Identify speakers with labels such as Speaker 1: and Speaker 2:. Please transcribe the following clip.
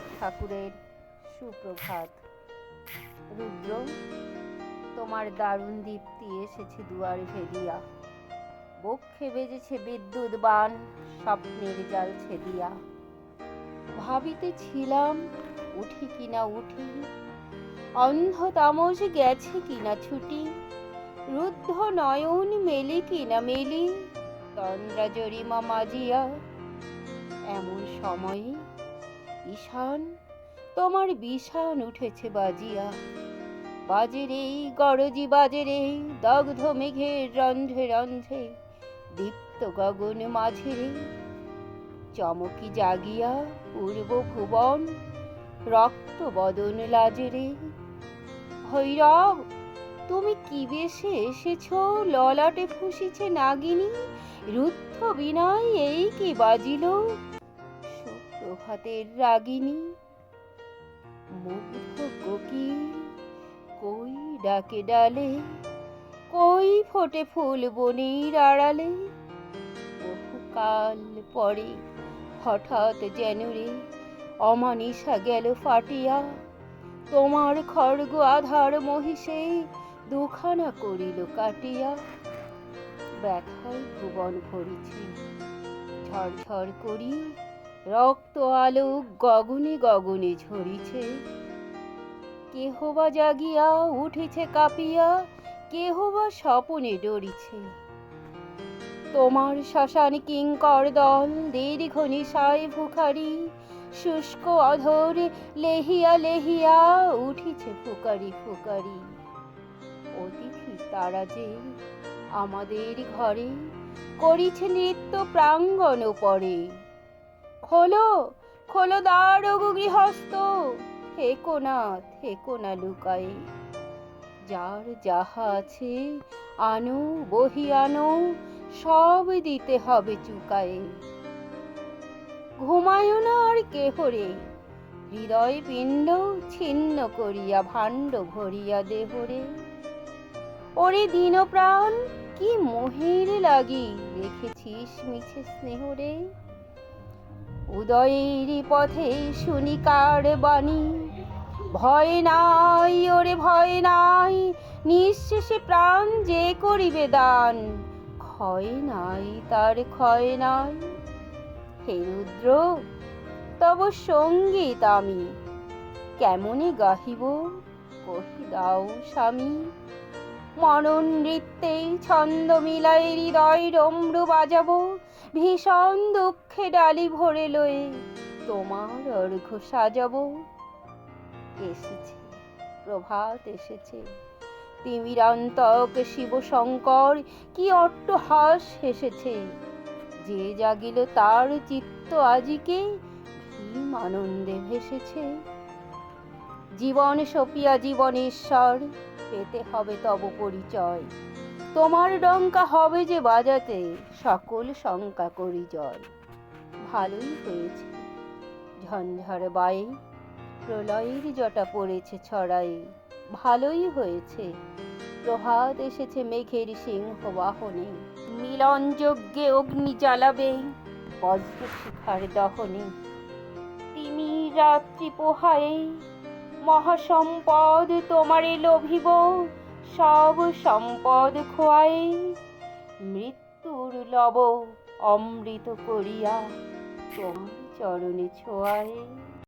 Speaker 1: রবীন্দ্রনাথ ঠাকুরের সুপ্রভাত। রুদ্র, তোমার দারুণ দীপ্তি এসেছে দুয়ার ভেদিয়া বক্ষে বেজেছে বিদ্যুৎ বান, স্বপ্নের জাল ছেদিয়া। ভাবিতেছিলাম উঠি কিনা উঠি? অন্ধ তামস গেছে কিনা ছুটি? রুদ্ধ নয়ন মেলি কিনা মেলি? তন্দ্রা জরিমা মাজিয়া এমন সময়ে ঈশান, তোমার বিষান উঠেছে বাজিয়া। বাজে রে গরজি বাজে রে দগ্ধ মেঘের রন্ধ্রে রন্ধ্রে, দীপ্ত গগন মাঝে রে চমকি জাগিয়া পূর্ব ভুবন, রক্ত বদন লাজে রে ভৈরব, তুমি কি বেশে এসেছ? ললাটে ফুসিছে নাগিনী, রুদ্ধ বিনয় এই কি বাজিল? সুপ্রভাতের রাগিনী মুগ্ধ কোকিল কই ডাকে ডালে, কই ফোটে ফুল বনির আড়ালে? বহুকাল পরে হঠাৎ যেন রে অমানিসা গেল ফাটিয়া। তোমার খড়গ আধার মহিষে দুখানা করিল কাটিয়া। ব্যথায় ভুবন ভরিছে, ঝরঝর করি রক্ত আলো গগনে গগনে ঝরিছে। কেহ বা জাগিয়া উঠিছে কাঁপিয়া কেহ বা স্বপনে ডরিছে। তোমার শ্মশান কিঙ্কর দল দীর্ঘ নিশায় ভুখারি, শুষ্ক অধর লেহিয়া লেহিয়া উঠিছে ফুকারি ফুকারি অতিথি তারা যে আমাদের ঘরে করিছে নৃত্য প্রাঙ্গণ পরে খোলো খোলো দ্বার গৃহস্থ। থেকো না থেকো না লুকায়ে যার যাহা আছে, আনো, বহি আনো, সব দিতে হবে চুকায়ে ঘুমায়ও না আর কেহ রে। হৃদয় পিণ্ড ছিন্ন করিয়া, ভাণ্ড ভরিয়া দেহরে ওরে দিন প্রাণ কি মোহের লাগি রেখেছিস মিছে স্নেহরে উদয়ের পথে শুনি কার বাণী? ভয় নাই, ওরে ভয় নাই, নিঃশেষে প্রাণ যে করিবে দান। ক্ষয় নাই, তার ক্ষয় নাই। হে রুদ্র, তব সংগীত আমি। কেমনে গাহিব? কহি দাও স্বামী। মরণ নৃত্যে ছন্দ মিলাই হৃদয় রম্রু বাজাবো। ভীষণ দুঃখে ডালি ভরে লয়ে তোমার অর্ঘ সাজাবো। এসেছে, প্রভাত এসেছে। তিমিরান্তক শিব শঙ্কর কি অট্টহাস হেসেছে। যে জাগিল তার চিত্ত আজিকে ভীম আনন্দে ভেসেছে। জীবন সপিয়া জীবনেশ্বর পেতে হবে তব পরিচয়। তোমার ডঙ্কা হবে যে বাজাতে, সকল শঙ্কা করি জয়। ভালোই হয়েছে। ঝঞ্ঝার বায়ে প্রলয়ের জটা পড়েছে ছড়াই ভালোই হয়েছে। প্রভাত এসেছে মেঘের সিংহ বাহনে মিলন যজ্ঞে অগ্নি জ্বালাবে বজ্র শিখার দহনে। তিমি রাত্রি পোহায়ে মহাসম্পদ তোমারে লভিব সব সম্পদ খোয়াই। মৃত্যুর লব অমৃত করিয়া তোমার চরণে ছোঁয়ায়